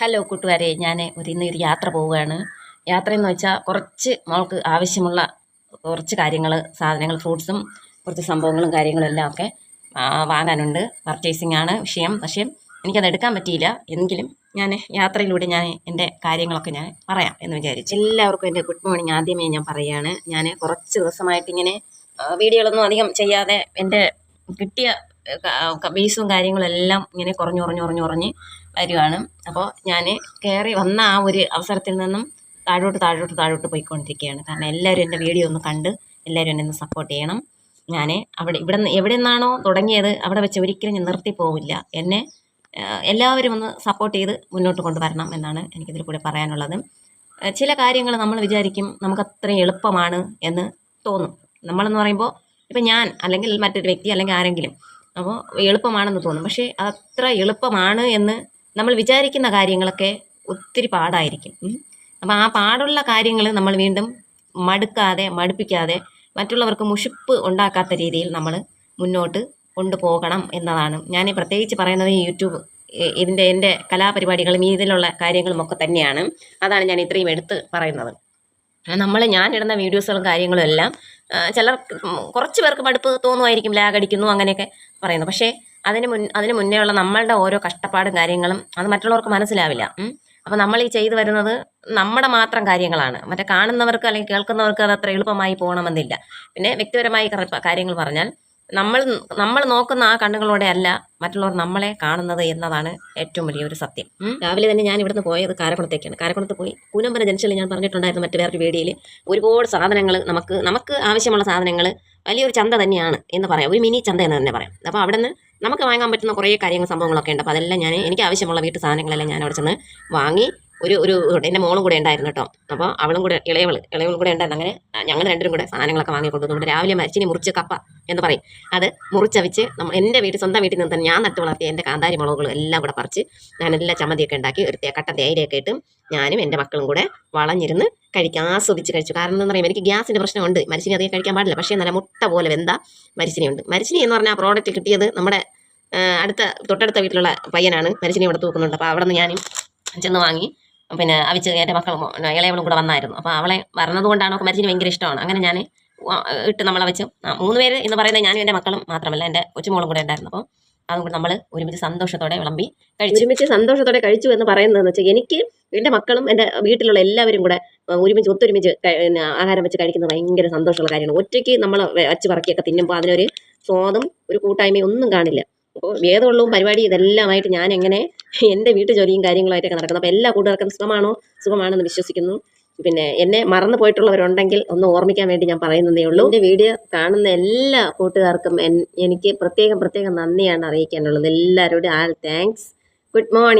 Hello കൂട്ടുകാരെ ഞാൻ ഒരു ഇന്ന് ഒരു യാത്ര പോവുകയാണ്. യാത്ര എന്ന് വെച്ചാൽ കുറച്ച് മോൾക്ക് ആവശ്യമുള്ള കുറച്ച് കാര്യങ്ങൾ സാധനങ്ങൾ ഫ്രൂട്ട്സും കുറച്ച് സംഭവങ്ങളും കാര്യങ്ങളും എല്ലാം ഒക്കെ വാങ്ങാനുണ്ട്. പർച്ചേസിംഗ് ആണ് വിഷയം. പക്ഷേ എനിക്കത് എടുക്കാൻ പറ്റിയില്ല. എങ്കിലും ഞാൻ യാത്രയിലൂടെ ഞാൻ എന്റെ കാര്യങ്ങളൊക്കെ ഞാൻ പറയാം എന്ന് വിചാരിച്ചു. എല്ലാവർക്കും എന്റെ ഗുഡ് മോർണിംഗ് ആദ്യമേ ഞാൻ പറയുകയാണ്. ഞാൻ കുറച്ച് ദിവസമായിട്ട് ഇങ്ങനെ വീഡിയോകളൊന്നും അധികം ചെയ്യാതെ എന്റെ കിട്ടിയ ബേസും കാര്യങ്ങളെല്ലാം ഇങ്ങനെ കുറഞ്ഞു കുറഞ്ഞു കുറഞ്ഞു കുറഞ്ഞ് വരുവാണ്. അപ്പോൾ ഞാൻ കയറി വന്ന ആ ഒരു അവസരത്തിൽ നിന്നും താഴോട്ട് താഴോട്ട് താഴോട്ട് പോയിക്കൊണ്ടിരിക്കുകയാണ്. കാരണം എല്ലാവരും എന്റെ വീഡിയോ ഒന്ന് കണ്ട് എല്ലാവരും എന്നെ ഒന്ന് സപ്പോർട്ട് ചെയ്യണം. ഞാൻ അവിടെ ഇവിടെ നിന്ന് എവിടെ നിന്നാണോ തുടങ്ങിയത് അവിടെ വെച്ച് ഒരിക്കലും ഞാൻ നിർത്തി പോവില്ല. എന്നെ എല്ലാവരും ഒന്ന് സപ്പോർട്ട് ചെയ്ത് മുന്നോട്ട് കൊണ്ടുവരണം എന്നാണ് എനിക്കിതിൽ കൂടെ പറയാനുള്ളത്. ചില കാര്യങ്ങൾ നമ്മൾ വിചാരിക്കും നമുക്ക് അത്രയും എളുപ്പമാണ് എന്ന് തോന്നും. നമ്മളെന്ന് പറയുമ്പോൾ ഇപ്പം ഞാൻ അല്ലെങ്കിൽ മറ്റൊരു വ്യക്തി അല്ലെങ്കിൽ ആരെങ്കിലും അപ്പോൾ എളുപ്പമാണെന്ന് തോന്നും. പക്ഷേ അത്ര എളുപ്പമാണ് എന്ന് നമ്മൾ വിചാരിക്കുന്ന കാര്യങ്ങളൊക്കെ ഒത്തിരി പാടായിരിക്കും. ഉം. അപ്പം ആ പാടുള്ള കാര്യങ്ങൾ നമ്മൾ വീണ്ടും മടുക്കാതെ മടുപ്പിക്കാതെ മറ്റുള്ളവർക്ക് മുഷിപ്പ് ഉണ്ടാക്കാത്ത രീതിയിൽ നമ്മൾ മുന്നോട്ട് കൊണ്ടുപോകണം എന്നതാണ്. ഞാൻ പ്രത്യേകിച്ച് പറയുന്നത് യൂട്യൂബ് ഇതിന്റെ എന്റെ കലാപരിപാടികളും ഇതിലുള്ള കാര്യങ്ങളും ഒക്കെ തന്നെയാണ്. അതാണ് ഞാൻ ഇത്രയും എടുത്ത് പറയുന്നത്. നമ്മൾ ഞാൻ ഇടുന്ന വീഡിയോസുകളും കാര്യങ്ങളും എല്ലാം ചിലർ കുറച്ച് പേർക്ക് മടുപ്പ് തോന്നുമായിരിക്കും ലാഗ് അടിക്കുന്നു അങ്ങനെയൊക്കെ പറയുന്നു പക്ഷേ അതിന് മുൻ അതിന് മുന്നേ ഉള്ള നമ്മളുടെ ഓരോ കഷ്ടപ്പാടും കാര്യങ്ങളും അത് മറ്റുള്ളവർക്ക് മനസ്സിലാവില്ല. അപ്പം നമ്മൾ ഈ ചെയ്തു വരുന്നത് നമ്മുടെ മാത്രം കാര്യങ്ങളാണ്. മറ്റേ കാണുന്നവർക്ക് അല്ലെങ്കിൽ കേൾക്കുന്നവർക്ക് അത് അത്ര എളുപ്പമായി പോകണമെന്നില്ല. പിന്നെ വ്യക്തിപരമായി കാര്യങ്ങൾ പറഞ്ഞാൽ നമ്മൾ നമ്മൾ നോക്കുന്ന ആ കണ്ണുകളോടെ അല്ല മറ്റുള്ളവർ നമ്മളെ കാണുന്നത് എന്നതാണ് ഏറ്റവും വലിയ ഒരു സത്യം രാവിലെ തന്നെ ഞാൻ ഇവിടുന്ന് പോയത് കാരക്കുളത്തേക്കാണ്. കാരക്കുളത്ത് പോയി കൂനമ്പന ജംഗ്ഷനിൽ ഞാൻ പറഞ്ഞിട്ടുണ്ടായിരുന്നു മറ്റു വേറൊരു വീഡിയോയിൽ ഒരുപാട് സാധനങ്ങൾ നമുക്ക് നമുക്ക് ആവശ്യമുള്ള സാധനങ്ങൾ വലിയൊരു ചന്ത തന്നെയാണ് എന്ന് പറയാം. ഒരു മിനി ചന്ത എന്ന് തന്നെ പറയാം. അപ്പോൾ അവിടെ നിന്ന് നമുക്ക് വാങ്ങാൻ പറ്റുന്ന കുറേ കാര്യങ്ങൾ സംഭവങ്ങളൊക്കെ ഉണ്ട്. അപ്പോൾ അതെല്ലാം ഞാൻ എനിക്ക് ആവശ്യമുള്ള വീട്ടു സാധനങ്ങളെല്ലാം ഞാൻ അവിടെ ചെന്ന് വാങ്ങി ഒരു ഒരു എന്റെ മോളും കൂടെ ഉണ്ടായിരുന്നു കേട്ടോ. അപ്പോൾ അവളും കൂടെ ഇളയവൾ ഇളയവളും കൂടെ ഉണ്ടായിരുന്നു. അങ്ങനെ ഞങ്ങൾ രണ്ടും കൂടെ സാധനങ്ങളൊക്കെ വാങ്ങി കൊണ്ടുവന്നു. രാവിലെ മരിച്ചിനി മുറിച്ച് കപ്പ എന്ന് പറയും. അത് മുറിച്ചവിച്ച് നമ്മൾ എന്റെ വീട്ടിൽ സ്വന്തം വീട്ടിൽ നിന്ന് തന്നെ ഞാൻ നട്ട് വളർത്തിയ എന്റെ കാന്താരി മുളകുകളും എല്ലാം കൂടെ പറിച്ച് ഞാനെല്ലാം ചമ്മന്തിയൊക്കെ ഉണ്ടാക്കി ഒരു കട്ടൻ കട്ട തേയിലയൊക്കെ ഇട്ടും ഞാനും എന്റെ മക്കളും കൂടെ വളഞ്ഞിരുന്ന് കഴിക്കാൻ ആസ്വദിച്ച് കഴിച്ചു. കാരണം എന്താ പറയുക എനിക്ക് ഗ്യാസിന്റെ പ്രശ്നമുണ്ട്. മരിച്ചിനി അധികം കഴിക്കാൻ പാടില്ല. പക്ഷേ നല്ല മുട്ട പോലെ വെന്ത മരിച്ചിനിയുണ്ട്. മരിച്ചിനി എന്ന് പറഞ്ഞാൽ ആ പ്രോഡക്റ്റ് കിട്ടിയത് നമ്മുടെ അടുത്ത തൊട്ടടുത്ത വീട്ടിലുള്ള പയ്യനാണ് മരിച്ചിനി ഇവിടെ തൂക്കുന്നുണ്ട്. അപ്പോൾ അവിടെ നിന്ന് ഞാൻ ചെന്ന് വാങ്ങി പിന്നെ അവിച്ച് എന്റെ മക്കളും ഇളയവളും കൂടെ വന്നായിരുന്നു. അപ്പോൾ അവളെ വരണത് കൊണ്ടാണ് അവൾക്ക് മരിച്ചിന് ഭയങ്കര ഇഷ്ടമാണ്. അങ്ങനെ ഞാൻ ഇട്ട് നമ്മളെ വെച്ച് മൂന്ന് പേര് എന്ന് പറയുന്നത് ഞാനും എന്റെ മക്കളും മാത്രമല്ല എന്റെ കൊച്ചുമോളും കൂടെ ഉണ്ടായിരുന്നു. അപ്പോൾ അതും കൂടെ നമ്മൾ ഒരുമിച്ച് സന്തോഷത്തോടെ വിളമ്പി കഴിച്ചു. ഒരുമിച്ച് സന്തോഷത്തോടെ കഴിച്ചു എന്ന് പറയുന്നതെന്ന് വെച്ചാൽ എനിക്ക് എന്റെ മക്കളും എന്റെ വീട്ടിലുള്ള എല്ലാവരും കൂടെ ഒരുമിച്ച് ഒത്തൊരുമിച്ച് ആഹാരം വെച്ച് കഴിക്കുന്നത് ഭയങ്കര സന്തോഷമുള്ള കാര്യമാണ്. ഒറ്റയ്ക്ക് നമ്മൾ വെച്ച് പറക്കിയൊക്കെ തിന്നുമ്പോൾ അതിനൊരു സ്വാദും ഒരു കൂട്ടായ്മയും ഒന്നും കാണില്ല. അപ്പോൾ വേദമുള്ളവും പരിപാടി ഇതെല്ലാമായിട്ട് ഞാൻ എങ്ങനെ എന്റെ വീട്ടു ജോലിയും കാര്യങ്ങളായിട്ടൊക്കെ നടക്കുന്നത് അപ്പോൾ എല്ലാ കൂട്ടുകാർക്കും സുഖമാണോ? സുഖമാണെന്ന് വിശ്വസിക്കുന്നു. പിന്നെ എന്നെ മറന്നു പോയിട്ടുള്ളവരുണ്ടെങ്കിൽ ഒന്ന് ഓർമ്മിക്കാൻ വേണ്ടി ഞാൻ പറയുന്നതേ ഉള്ളൂ. എന്റെ വീഡിയോ കാണുന്ന എല്ലാ കൂട്ടുകാർക്കും എനിക്ക് പ്രത്യേകം പ്രത്യേകം നന്ദിയാണ് അറിയിക്കാനുള്ളത്. എല്ലാവരോടും ആൾ താങ്ക്സ് ഗുഡ് മോർണിംഗ്